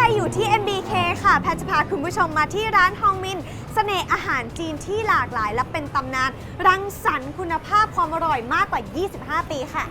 รอยู่ที่ MBK ค่ะ แพทจะพาคุณผู้ชมมาที่ร้านฮองมินเสน่ห์อาหารจีนที่หลากหลาย และเป็นตำนาน รังสรรค์คุณภาพความอร่อยมากกว่า 25 ปีค่ะ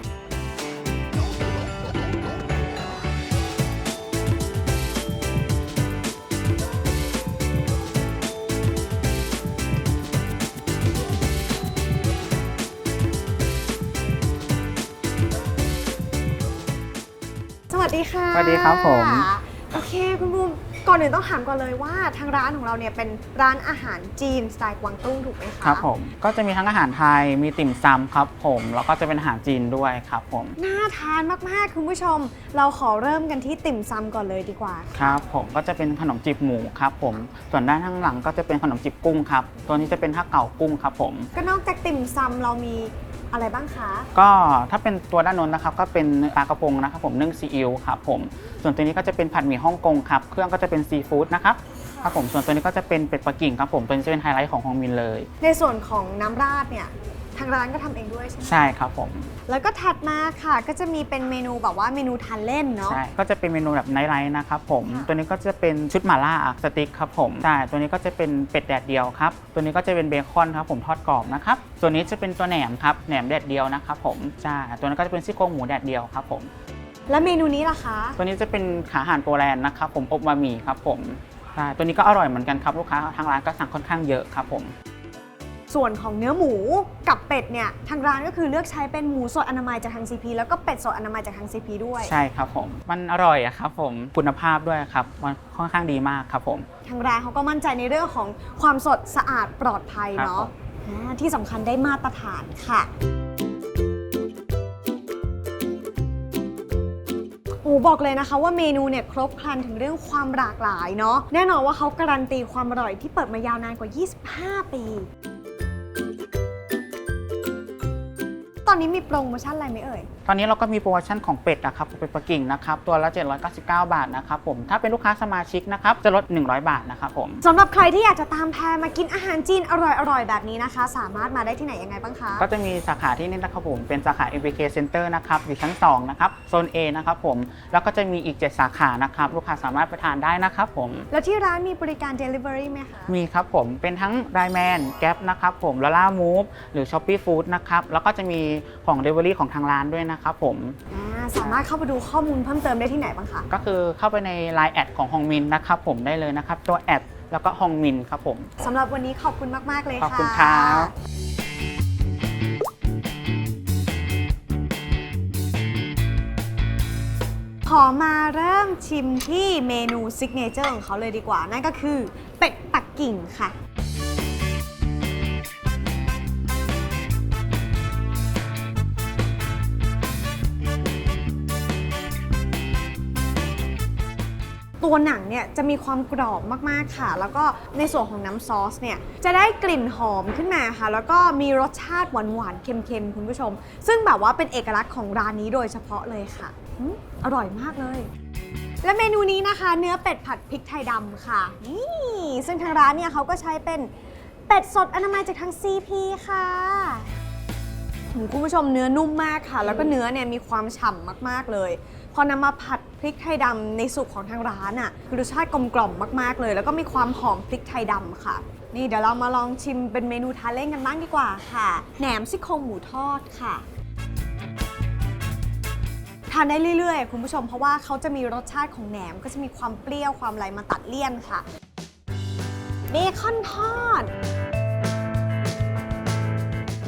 สวัสดีค่ะ สวัสดีครับผม เคคุณบูมก่อนอื่นต้องถามก่อนเลยว่าทางร้านของเราเนี่ยเป็นร้านอาหารจีนสไตล์กวางตุ้งถูกไหมคะครับผมก็จะมีทั้งอาหารไทยมีติ่มซำครับผมแล้วก็จะเป็นอาหารจีนด้วยครับผม น่าทานมากๆคุณผู้ชม เราขอเริ่มกันที่ติ่มซำก่อนเลยดีกว่าครับผมก็จะเป็นขนมจีบหมูครับผม ส่วนด้านข้างหลังก็จะเป็นขนมจีบกุ้งครับตัวนี้จะเป็นท่าเก่ากุ้งครับผม ก็นอกจากติ่มซำเรามี อะไรบ้างคะ ก็ถ้าเป็นตัวด้านโน้นนะครับก็เป็นปลากระพงนะครับผมนึ่งซีอิ๊วครับผมส่วนตัวนี้ก็จะเป็นผัดหมี่ฮ่องกงครับเครื่องก็จะเป็นซีฟู้ดนะครับครับผมส่วนตัวนี้ก็จะเป็นเป็ดปักกิ่งครับผมตัวนี้จะเป็นไฮไลท์ของฮองมินเลย ในส่วนของน้ำราดเนี่ย ทางร้านก็ทำเองด้วยใช่ไหมใช่ครับผม แล้วก็ถัดมาค่ะก็จะมีเป็นเมนูแบบว่าเมนูทานเล่นเนาะ ใช่ก็จะเป็นเมนูแบบไนท์ไลท์นะครับผม ค่ะ ตัวนี้ก็จะเป็นชุดหม่าล่าสติ๊กครับผมใช่ตัวนี้ก็จะเป็นเป็ดแดดเดียวครับ ตัวนี้ก็จะเป็นเบคอนครับผมทอดกรอบนะครับ ตัวนี้จะเป็นตัวแหนมครับแหนมแดดเดียวนะครับผม ใช่ ตัวนั้นก็จะเป็นซี่โครงหมูแดดเดียวครับผม แล้วเมนูนี้ล่ะคะ ตัวนี้จะเป็นขาอาหารโปแลนด์นะครับผมอบมาหมี่ครับผมใช่ตัวนี้ก็อร่อยเหมือนกันครับลูกค้าทางร้านก็สั่งค่อนข้างเยอะครับผม ส่วนของเนื้อหมูกับเป็ดเนี่ยทางร้านก็คือเลือกใช้เป็นหมูสดอนามัยจากทาง CP แล้วก็เป็ดสดอนามัยจากทาง CP ด้วย ใช่ครับผม มันอร่อยอะครับผมคุณภาพด้วยครับ มันค่อนข้างดีมากครับผม ทางร้านเขาก็มั่นใจในเรื่องของความสดสะอาดปลอดภัยเนาะครับผมอ่าที่สำคัญได้มาตรฐานค่ะ โอ้บอกเลยนะคะว่าเมนูเนี่ยครบครันถึงเรื่องความหลากหลายเนาะแน่นอนว่าเขาการันตีความอร่อยที่เปิดมายาวนานกว่า 25 ปี ตอนนี้มีโปรโมชั่นอะไรไหมเอ่ย ตอนนี้เราก็มีโปรโมชั่นของเป็ดนะครับเป็ดปักกิ่งนะครับตัวละ 799 บาทนะครับผมถ้าเป็นลูกค้าสมาชิกนะครับจะลด 100 บาทนะครับผมสำหรับใครที่อยากจะตามแพรมากินอาหารจีนอร่อยๆ แบบนี้นะคะ สามารถมาได้ที่ไหนยังไงบ้างคะ ก็จะมีสาขาที่นี่นะครับผมเป็นสาขา MBK Center นะครับอยู่ชั้น 2 นะครับโซน A นะครับผมแล้วก็จะมีอีก 7 สาขานะครับลูกค้าสามารถไปทานได้นะครับผมแล้วที่ร้านมีบริการ Delivery ไหมคะ มีครับผมเป็นทั้ง r ายแมนแก๊ปนะครับผมลาล่ามูฟหรือ s h o p e e Food นะครับแล้วก็จะมีของ Delivery ของทางร้านด้วยนะครับผม อ่าสามารถเข้าไปดูข้อมูลเพิ่มเติมได้ที่ไหนบ้างคะ ก็คือเข้าไปใน Line แอดของฮองมินนะครับผมได้เลยนะครับ ตัวแอดแล้วก็ฮองมินครับผม สำหรับวันนี้ขอบคุณมาก ๆ เลยขอบค่ะคุณครับขอมาเริ่มชิมที่เมนูซิกเนเจอร์ของเขาเลยดีกว่า นั่นก็คือเป็ดปักกิ่งค่ะ ตัวหนังเนี่ยจะมีความกรอบมากๆค่ะ แล้วก็ในส่วนของน้ำซอสเนี่ยจะได้กลิ่นหอมขึ้นมาค่ะ แล้วก็มีรสชาติหวานๆเค็มๆ คุณผู้ชม ซึ่งแบบว่าเป็นเอกลักษณ์ของร้านนี้โดยเฉพาะเลยค่ะอืมอร่อยมากเลย และเมนูนี้นะคะ เนื้อเป็ดผัดพริกไทยดำค่ะ นี่ ซึ่งทางร้านเนี่ยเขาก็ใช้เป็นเป็ดสดอนามัยจากทาง CP ค่ะคุณผู้ชมเนื้อนุ่มมากค่ะ แล้วก็เนื้อเนี่ยมีความฉ่ำมากๆเลย พอนำมาผัดพริกไทยดำในสูตรของทางร้านอะคือรสชาติกลมกล่อมมากๆเลย แล้วก็มีความหอมพริกไทยดำค่ะ นี่เดี๋ยวเรามาลองชิมเป็นเมนูทานเล่นกันบ้างดีกว่าค่ะแหนมซี่โครงหมูทอดค่ะทานได้เรื่อยๆ คุณผู้ชมเพราะว่าเขาจะมีรสชาติของแหนมก็จะมีความเปรี้ยวความอะไรมาตัดเลี่ยนค่ะเบคอนทอด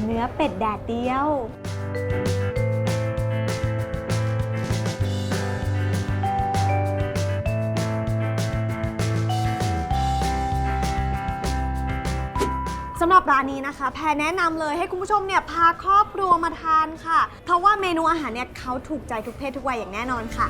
เนื้อเป็ดแดดเดียว รับร้านนี้นะคะ แพรแนะนำเลยให้คุณผู้ชมเนี่ยพาครอบครัวมาทานค่ะ เพราะว่าเมนูอาหารเนี่ยเขาถูกใจทุกเพศทุกวัยอย่างแน่นอนค่ะ